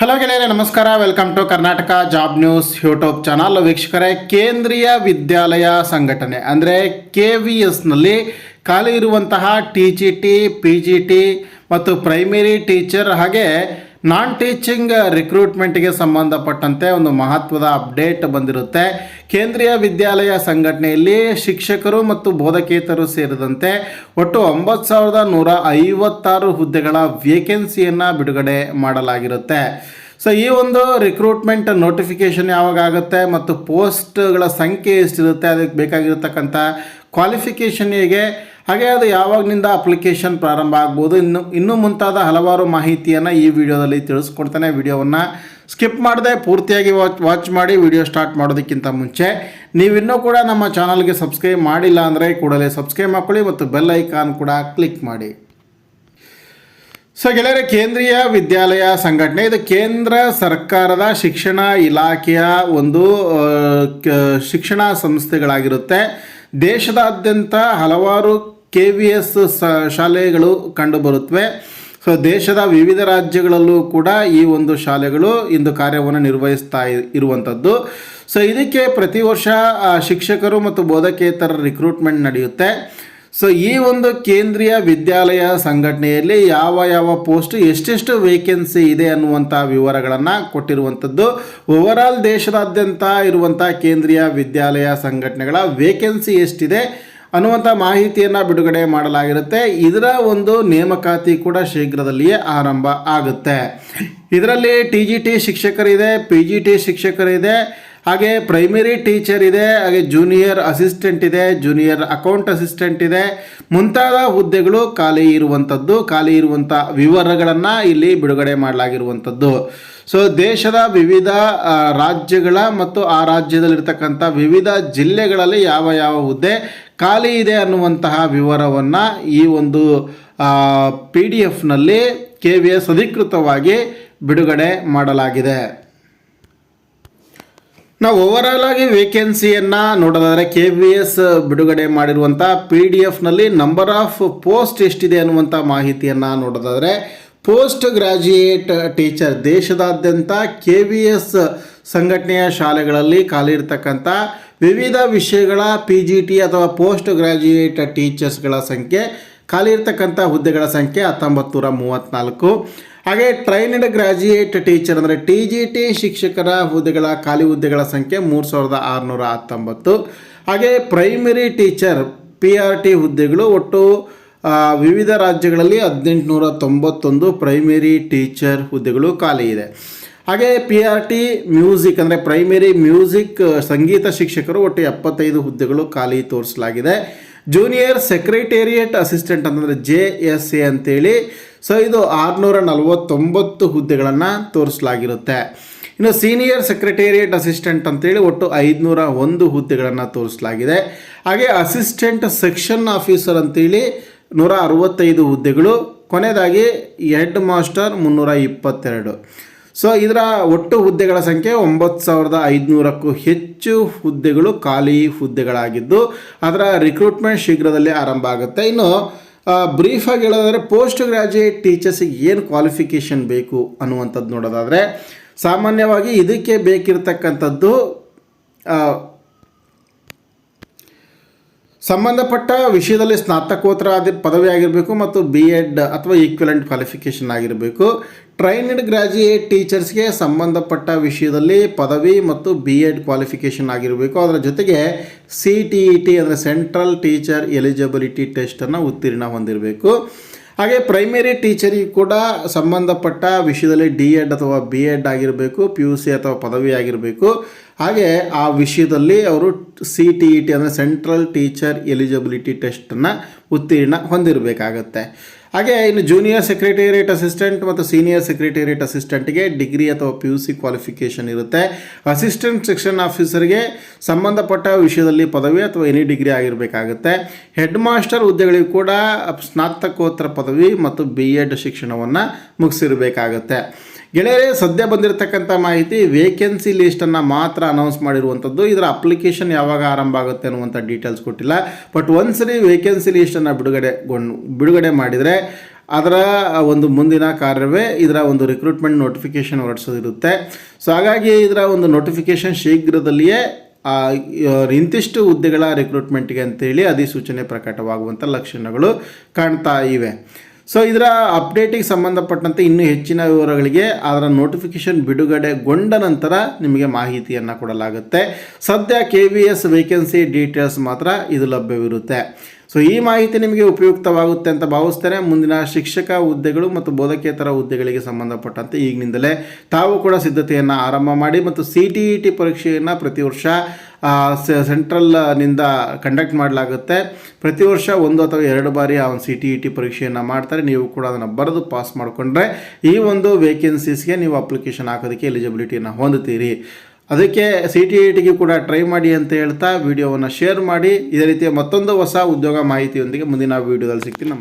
Hello ಗೆಳೆಯರೆ, ನಮಸ್ಕಾರ. Welcome to Karnataka job news YouTube channel ವೀಕ್ಷಕರೇ, ಕೇಂದ್ರೀಯ ವಿದ್ಯಾಲಯ ಸಂಘಟನೆ, ಅಂದರೆ ಕೆ ವಿ ಎಸ್ನಲ್ಲಿ ಖಾಲಿ ಇರುವಂತಹ T G T P G T ಮತ್ತು ಪ್ರೈಮರಿ ಟೀಚರ್ ಹಾಗೆ ನಾನ್ ಟೀಚಿಂಗ್, ರಿಕ್ರೂಟ್ಮೆಂಟ್ಗೆ ಸಂಬಂಧಪಟ್ಟಂತೆ ಒಂದು ಮಹತ್ವದ ಅಪ್ಡೇಟ್ ಬಂದಿರುತ್ತೆ. ಕೇಂದ್ರೀಯ ವಿದ್ಯಾಲಯ ಸಂಘಟನೆಯಲ್ಲಿ ಶಿಕ್ಷಕರು ಮತ್ತು ಬೋಧಕೇತರು ಸೇರಿದಂತೆ ಒಟ್ಟು ಒಂಬತ್ತು ಸಾವಿರದ ನೂರ ಐವತ್ತಾರು ಹುದ್ದೆಗಳ ವೇಕೆನ್ಸಿಯನ್ನು ಬಿಡುಗಡೆ ಮಾಡಲಾಗಿರುತ್ತೆ. ಸೊ ಈ ಒಂದು ರಿಕ್ರೂಟ್ಮೆಂಟ್ ನೋಟಿಫಿಕೇಷನ್ ಯಾವಾಗ ಆಗುತ್ತೆ ಮತ್ತು ಪೋಸ್ಟ್ಗಳ ಸಂಖ್ಯೆ ಎಷ್ಟಿರುತ್ತೆ, ಅದಕ್ಕೆ ಬೇಕಾಗಿರತಕ್ಕಂಥ ಕ್ವಾಲಿಫಿಕೇಷನ್ ಹೇಗೆ ಹಾಗೆ ಅದು ಯಾವಾಗನಿಂದ ಅಪ್ಲಿಕೇಶನ್ ಪ್ರಾರಂಭ ಆಗ್ಬೋದು, ಇನ್ನು, ಇನ್ನೂ ಮುಂತಾದ ಹಲವಾರು ಮಾಹಿತಿಯನ್ನು ಈ ವಿಡಿಯೋದಲ್ಲಿ ತಿಳಿಸ್ಕೊಡ್ತಾನೆ. ವಿಡಿಯೋವನ್ನು ಸ್ಕಿಪ್ ಮಾಡದೆ ಪೂರ್ತಿಯಾಗಿ ವಾಚ್ ವಾಚ್ ಮಾಡಿ ವಿಡಿಯೋ ಸ್ಟಾರ್ಟ್ ಮಾಡೋದಕ್ಕಿಂತ ಮುಂಚೆ, ನೀವಿನ್ನೂ ಕೂಡ ನಮ್ಮ ಚಾನಲ್ಗೆ ಸಬ್ಸ್ಕ್ರೈಬ್ ಮಾಡಿಲ್ಲ ಅಂದರೆ ಕೂಡಲೇ ಸಬ್ಸ್ಕ್ರೈಬ್ ಮಾಡ್ಕೊಳ್ಳಿ ಮತ್ತು ಬೆಲ್ ಐಕಾನ್ ಕೂಡ ಕ್ಲಿಕ್ ಮಾಡಿ. ಸೊ ಗೆಳೆಯರೆ, ಕೇಂದ್ರೀಯ ವಿದ್ಯಾಲಯ ಸಂಘಟನೆ, ಇದು ಕೇಂದ್ರ ಸರ್ಕಾರದ ಶಿಕ್ಷಣ ಇಲಾಖೆಯ ಒಂದು ಶಿಕ್ಷಣ ಸಂಸ್ಥೆಗಳಾಗಿರುತ್ತೆ. ದೇಶದಾದ್ಯಂತ ಹಲವಾರು ಕೆ ವಿ ಎಸ್ ಶಾಲೆಗಳು ಕಂಡುಬರುತ್ತವೆ. ಸೊ ದೇಶದ ವಿವಿಧ ರಾಜ್ಯಗಳಲ್ಲೂ ಕೂಡ ಈ ಒಂದು ಶಾಲೆಗಳು ಇಂದು ಕಾರ್ಯವನ್ನು ನಿರ್ವಹಿಸ್ತಾ ಇರುವಂಥದ್ದು. ಸೊ ಇದಕ್ಕೆ ಪ್ರತಿ ವರ್ಷ ಶಿಕ್ಷಕರು ಮತ್ತು ಬೋಧಕೇತರ ರಿಕ್ರೂಟ್ಮೆಂಟ್ ನಡೆಯುತ್ತೆ. ಸೊ ಈ ಒಂದು ಕೇಂದ್ರೀಯ ವಿದ್ಯಾಲಯ ಸಂಘಟನೆಯಲ್ಲಿ ಯಾವ ಯಾವ ಪೋಸ್ಟ್ ಎಷ್ಟೆಷ್ಟು ವೇಕೆನ್ಸಿ ಇದೆ ಅನ್ನುವಂಥ ವಿವರಗಳನ್ನು ಕೊಟ್ಟಿರುವಂಥದ್ದು. ಓವರಾಲ್ ದೇಶದಾದ್ಯಂತ ಇರುವಂಥ ಕೇಂದ್ರೀಯ ವಿದ್ಯಾಲಯ ಸಂಘಟನೆಗಳ ವೇಕೆನ್ಸಿ ಎಷ್ಟಿದೆ. ಅನ್ನುವಂಥ ಮಾಹಿತಿಯನ್ನು ಬಿಡುಗಡೆ ಮಾಡಲಾಗಿರುತ್ತೆ. ಇದರ ಒಂದು ನೇಮಕಾತಿ ಕೂಡ ಶೀಘ್ರದಲ್ಲಿಯೇ ಆರಂಭ ಆಗುತ್ತೆ. ಇದರಲ್ಲಿ ಟಿ ಜಿ ಟಿ ಶಿಕ್ಷಕರಿದೆ ಪಿ ಜಿ ಟಿ ಶಿಕ್ಷಕರಿದೆ ಹಾಗೆ ಪ್ರೈಮರಿ ಟೀಚರ್ ಇದೆ, ಹಾಗೆ ಜೂನಿಯರ್ ಅಸಿಸ್ಟೆಂಟ್ ಇದೆ ಜೂನಿಯರ್ ಅಕೌಂಟ್ ಅಸಿಸ್ಟೆಂಟ್ ಇದೆ. ಮುಂತಾದ ಹುದ್ದೆಗಳು ಖಾಲಿ ಇರುವಂಥದ್ದು ಖಾಲಿ ಇರುವಂಥ ವಿವರಗಳನ್ನು ಇಲ್ಲಿ ಬಿಡುಗಡೆ ಮಾಡಲಾಗಿರುವಂಥದ್ದು ಸೊ ದೇಶದ ವಿವಿಧ ರಾಜ್ಯಗಳ ಮತ್ತು ಆ ರಾಜ್ಯದಲ್ಲಿರ್ತಕ್ಕಂಥ ವಿವಿಧ ಜಿಲ್ಲೆಗಳಲ್ಲಿ ಯಾವ ಯಾವ ಹುದ್ದೆ ಖಾಲಿ ಇದೆ ಅನ್ನುವಂತಹ ವಿವರವನ್ನು ಈ ಒಂದು ಪಿ ಡಿ ಎಫ್ನಲ್ಲಿ ಕೆ ವಿ ಎಸ್ ಅಧಿಕೃತವಾಗಿ ಬಿಡುಗಡೆ ಮಾಡಲಾಗಿದೆ. ನಾವು ಓವರಾಲ್ ಆಗಿ ವೇಕೆನ್ಸಿಯನ್ನು ನೋಡೋದಾದರೆ ಕೆ ವಿ ಎಸ್ ಬಿಡುಗಡೆ ಮಾಡಿರುವಂಥ ಪಿ ಡಿ ಎಫ್ನಲ್ಲಿ ನಂಬರ್ ಆಫ್ ಪೋಸ್ಟ್ ಎಷ್ಟಿದೆ ಅನ್ನುವಂಥ ಮಾಹಿತಿಯನ್ನು ನೋಡೋದಾದರೆ ಪೋಸ್ಟ್ ಗ್ರ್ಯಾಜುಯೇಟ್ ಟೀಚರ್ ದೇಶದಾದ್ಯಂತ ಕೆ ವಿ ಎಸ್ ಸಂಘಟನೆಯ ಶಾಲೆಗಳಲ್ಲಿ ಖಾಲಿ ಇರತಕ್ಕಂಥ ವಿವಿಧ ವಿಷಯಗಳ ಪಿ ಜಿ ಟಿ ಅಥವಾ ಪೋಸ್ಟ್ ಗ್ರಾಜ್ಯುಯೇಟ್ ಟೀಚರ್ಸ್ಗಳ ಸಂಖ್ಯೆ ಖಾಲಿ ಇರ್ತಕ್ಕಂಥ ಹುದ್ದೆಗಳ ಸಂಖ್ಯೆ ಹತ್ತೊಂಬತ್ತು ನೂರ ಮೂವತ್ತ್ನಾಲ್ಕು ಹಾಗೆ ಟ್ರೈನ್ಡ್ ಗ್ರಾಜ್ಯುಯೇಟ್ ಟೀಚರ್ ಅಂದರೆ ಟಿ ಜಿ ಟಿ ಶಿಕ್ಷಕರ ಹುದ್ದೆಗಳ ಖಾಲಿ ಹುದ್ದೆಗಳ ಸಂಖ್ಯೆ ಮೂರು ಸಾವಿರದ ಆರುನೂರ ಹತ್ತೊಂಬತ್ತು. ಹಾಗೆ primary teacher, P R T ಹುದ್ದೆಗಳು ಒಟ್ಟು ವಿವಿಧ ರಾಜ್ಯಗಳಲ್ಲಿ ಹದಿನೆಂಟುನೂರ ತೊಂಬತ್ತೊಂದು ಪ್ರೈಮರಿ ಟೀಚರ್ ಹುದ್ದೆಗಳು ಖಾಲಿ ಇದೆ. ಹಾಗೆ ಪಿ ಆರ್ ಟಿ ಮ್ಯೂಸಿಕ್ ಅಂದರೆ ಪ್ರೈಮರಿ ಮ್ಯೂಸಿಕ್ ಸಂಗೀತ ಶಿಕ್ಷಕರು ಒಟ್ಟು ಎಪ್ಪತ್ತೈದು ಹುದ್ದೆಗಳು ಖಾಲಿ ತೋರಿಸಲಾಗಿದೆ. ಜೂನಿಯರ್ ಸೆಕ್ರೆಟೇರಿಯೇಟ್ ಅಸಿಸ್ಟೆಂಟ್ ಅಂತಂದರೆ ಜೆ ಎಸ್ ಎ ಅಂತೇಳಿ. ಸೊ ಇದು ಆರುನೂರ ನಲವತ್ತೊಂಬತ್ತು ಹುದ್ದೆಗಳನ್ನು ತೋರಿಸಲಾಗಿರುತ್ತೆ. ಇನ್ನು ಸೀನಿಯರ್ ಸೆಕ್ರೆಟೇರಿಯೇಟ್ ಅಸಿಸ್ಟೆಂಟ್ ಅಂತೇಳಿ ಒಟ್ಟು ಐದುನೂರ ಒಂದು ಹುದ್ದೆಗಳನ್ನು ತೋರಿಸಲಾಗಿದೆ. ಹಾಗೆ ಅಸಿಸ್ಟೆಂಟ್ ಸೆಕ್ಷನ್ ಆಫೀಸರ್ ಅಂತೇಳಿ ನೂರ ಅರವತ್ತೈದು ಹುದ್ದೆಗಳು. ಕೊನೆಯದಾಗಿ ಹೆಡ್ ಮಾಸ್ಟರ್ ಮುನ್ನೂರ ಇಪ್ಪತ್ತೆರಡು ಸೊ ಇದರ ಒಟ್ಟು ಹುದ್ದೆಗಳ ಸಂಖ್ಯೆ ಒಂಬತ್ತು ಸಾವಿರದ ಐದುನೂರಕ್ಕೂ ಹೆಚ್ಚು ಹುದ್ದೆಗಳು ಖಾಲಿ ಹುದ್ದೆಗಳಾಗಿದ್ದು, ಅದರ ರಿಕ್ರೂಟ್ಮೆಂಟ್ ಶೀಘ್ರದಲ್ಲೇ ಆರಂಭ ಆಗುತ್ತೆ. ಇನ್ನು ಬ್ರೀಫಾಗಿ ಹೇಳೋದಾದರೆ ಪೋಸ್ಟ್ ಗ್ರ್ಯಾಜುಯೇಟ್ ಟೀಚರ್ಸಿಗೆ ಏನು ಕ್ವಾಲಿಫಿಕೇಷನ್ ಬೇಕು ಅನ್ನುವಂಥದ್ದು ನೋಡೋದಾದರೆ, ಸಾಮಾನ್ಯವಾಗಿ ಇದಕ್ಕೆ ಬೇಕಿರತಕ್ಕಂಥದ್ದು ಸಂಬಂಧಪಟ್ಟ ವಿಷಯದಲ್ಲಿ ಸ್ನಾತಕೋತ್ತರ ಆದ ಪದವಿ ಆಗಿರಬೇಕು ಮತ್ತು ಬಿ ಎಡ್ ಅಥವಾ ಈಕ್ವಲೆಂಟ್ ಕ್ವಾಲಿಫಿಕೇಷನ್ ಆಗಿರಬೇಕು. ಟ್ರೈನ್ಡ್ ಗ್ರಾಜ್ಯುಯೇಟ್ ಟೀಚರ್ಸ್ಗೆ ಸಂಬಂಧಪಟ್ಟ ವಿಷಯದಲ್ಲಿ ಪದವಿ ಮತ್ತು ಬಿ ಎಡ್ ಕ್ವಾಲಿಫಿಕೇಷನ್ ಆಗಿರಬೇಕು. ಅದರ ಜೊತೆಗೆ ಸಿ ಟಿ ಇ ಟಿ ಅಂದರೆ ಸೆಂಟ್ರಲ್ ಟೀಚರ್ ಎಲಿಜಿಬಿಲಿಟಿ ಟೆಸ್ಟನ್ನು ಉತ್ತೀರ್ಣ ಹೊಂದಿರಬೇಕು. ಹಾಗೆ ಪ್ರೈಮರಿ ಟೀಚರಿಗೆ ಕೂಡ ಸಂಬಂಧಪಟ್ಟ ವಿಷಯದಲ್ಲಿ ಡಿ ಎಡ್ ಅಥವಾ ಬಿ ಎಡ್ ಆಗಿರಬೇಕು ಪಿ ಯು ಸಿ ಅಥವಾ ಪದವಿ ಆಗಿರಬೇಕು. ಹಾಗೆ ಆ ವಿಷಯದಲ್ಲಿ ಅವರು ಸಿ ಟಿ ಇ ಟಿ ಅಂದರೆ ಸೆಂಟ್ರಲ್ ಟೀಚರ್ ಎಲಿಜಿಬಿಲಿಟಿ ಟೆಸ್ಟನ್ನು ಉತ್ತೀರ್ಣ ಹೊಂದಿರಬೇಕಾಗತ್ತೆ. ಹಾಗೆ ಇನ್ನು ಜೂನಿಯರ್ ಸೆಕ್ರೆಟೇರಿಯೇಟ್ ಅಸಿಸ್ಟೆಂಟ್ ಮತ್ತು ಸೀನಿಯರ್ ಸೆಕ್ರೆಟೇರಿಯೇಟ್ ಅಸಿಸ್ಟೆಂಟ್ಗೆ ಡಿಗ್ರಿ ಅಥವಾ ಪಿ ಯು ಸಿ ಕ್ವಾಲಿಫಿಕೇಷನ್ ಇರುತ್ತೆ. ಅಸಿಸ್ಟೆಂಟ್ ಸೆಕ್ಷನ್ ಆಫೀಸರ್ಗೆ ಸಂಬಂಧಪಟ್ಟ ವಿಷಯದಲ್ಲಿ ಪದವಿ ಅಥವಾ ಎನಿ ಡಿಗ್ರಿ ಆಗಿರಬೇಕಾಗುತ್ತೆ. ಹೆಡ್ ಮಾಸ್ಟರ್ ಹುದ್ದೆಗಳಿಗೂ ಕೂಡ ಸ್ನಾತಕೋತ್ತರ ಪದವಿ ಮತ್ತು ಬಿ ಎಡ್ ಶಿಕ್ಷಣವನ್ನು ಮುಗಿಸಿರಬೇಕಾಗತ್ತೆ. ಗೆಳೆಯರೇ, ಸದ್ಯ ಬಂದಿರತಕ್ಕಂಥ ಮಾಹಿತಿ ವೇಕೆನ್ಸಿ ಲಿಸ್ಟನ್ನು ಮಾತ್ರ ಅನೌನ್ಸ್ ಮಾಡಿರುವಂಥದ್ದು. ಇದರ ಅಪ್ಲಿಕೇಶನ್ ಯಾವಾಗ ಆರಂಭ ಆಗುತ್ತೆ ಅನ್ನುವಂಥ ಡೀಟೇಲ್ಸ್ ಕೊಟ್ಟಿಲ್ಲ. ಬಟ್ ಒಂದ್ಸರಿ ವೇಕೆನ್ಸಿ ಲಿಸ್ಟನ್ನು ಬಿಡುಗಡೆ ಗೊಂಡ್- ಬಿಡುಗಡೆ ಮಾಡಿದರೆ, ಅದರ ಒಂದು ಮುಂದಿನ ಕಾರ್ಯವೇ ಇದರ ಒಂದು ರಿಕ್ರೂಟ್ಮೆಂಟ್ ನೋಟಿಫಿಕೇಶನ್ ಹೊರಡಿಸೋದಿರುತ್ತೆ. ಸೊ ಹಾಗಾಗಿ ಇದರ ಒಂದು ನೋಟಿಫಿಕೇಶನ್ ಶೀಘ್ರದಲ್ಲಿಯೇ ಇಂತಿಷ್ಟು ಹುದ್ದೆಗಳ ರಿಕ್ರೂಟ್ಮೆಂಟ್ಗೆ ಅಂತೇಳಿ ಅಧಿಸೂಚನೆ ಪ್ರಕಟವಾಗುವಂಥ ಲಕ್ಷಣಗಳು ಕಾಣ್ತಾ ಇವೆ. ಸೊ ಇದರ ಅಪ್ಡೇಟಿಗೆ ಸಂಬಂಧಪಟ್ಟಂತೆ ಇನ್ನೂ ಹೆಚ್ಚಿನ ವಿವರಗಳಿಗೆ ಅದರ ನೋಟಿಫಿಕೇಶನ್ ಬಿಡುಗಡೆಗೊಂಡ ನಂತರ ನಿಮಗೆ ಮಾಹಿತಿಯನ್ನು ಕೊಡಲಾಗುತ್ತೆ. ಸದ್ಯ K V S vacancy details ಮಾತ್ರ ಇದು ಲಭ್ಯವಿರುತ್ತೆ. ಸೊ ಈ ಮಾಹಿತಿ ನಿಮಗೆ ಉಪಯುಕ್ತವಾಗುತ್ತೆ ಅಂತ ಭಾವಿಸ್ತೇನೆ. ಮುಂದಿನ ಶಿಕ್ಷಕ ಹುದ್ದೆಗಳು ಮತ್ತು ಬೋಧಕೇತರ ಹುದ್ದೆಗಳಿಗೆ ಸಂಬಂಧಪಟ್ಟಂತೆ ಈಗಿನಿಂದಲೇ ತಾವು ಕೂಡ ಸಿದ್ಧತೆಯನ್ನು ಆರಂಭ ಮಾಡಿ ಮತ್ತು ಸಿ ಟಿ ಇ ಟಿ ಪರೀಕ್ಷೆಯನ್ನು ಪ್ರತಿ ವರ್ಷ ಸೆಂಟ್ರಲ್ನಿಂದ ಕಂಡಕ್ಟ್ ಮಾಡಲಾಗುತ್ತೆ. ಪ್ರತಿ ವರ್ಷ ಒಂದು ಅಥವಾ ಎರಡು ಬಾರಿ ಆ ಒಂದು ಸಿ ಟಿ ಇ ಟಿ ಪರೀಕ್ಷೆಯನ್ನು ಮಾಡ್ತಾರೆ. ನೀವು ಕೂಡ ಅದನ್ನು ಬರೆದು ಪಾಸ್ ಮಾಡಿಕೊಂಡ್ರೆ ಈ ಒಂದು ವೇಕೆನ್ಸೀಸ್ಗೆ ನೀವು ಅಪ್ಲಿಕೇಶನ್ ಹಾಕೋದಕ್ಕೆ ಎಲಿಜಿಬಿಲಿಟಿಯನ್ನು ಹೊಂದುತ್ತೀರಿ. ಅದಕ್ಕೆ ಸಿ ಟಿ ಐ ಟಿಗೆ ಕೂಡ ಟ್ರೈ ಮಾಡಿ ಅಂತ ಹೇಳ್ತಾ, ವಿಡಿಯೋವನ್ನು ಶೇರ್ ಮಾಡಿ. ಇದೇ ರೀತಿಯ ಮತ್ತೊಂದು ಹೊಸ ಉದ್ಯೋಗ ಮಾಹಿತಿಯೊಂದಿಗೆ ಮುಂದಿನ ವಿಡಿಯೋದಲ್ಲಿ ಸಿಗ್ತೀನಿ.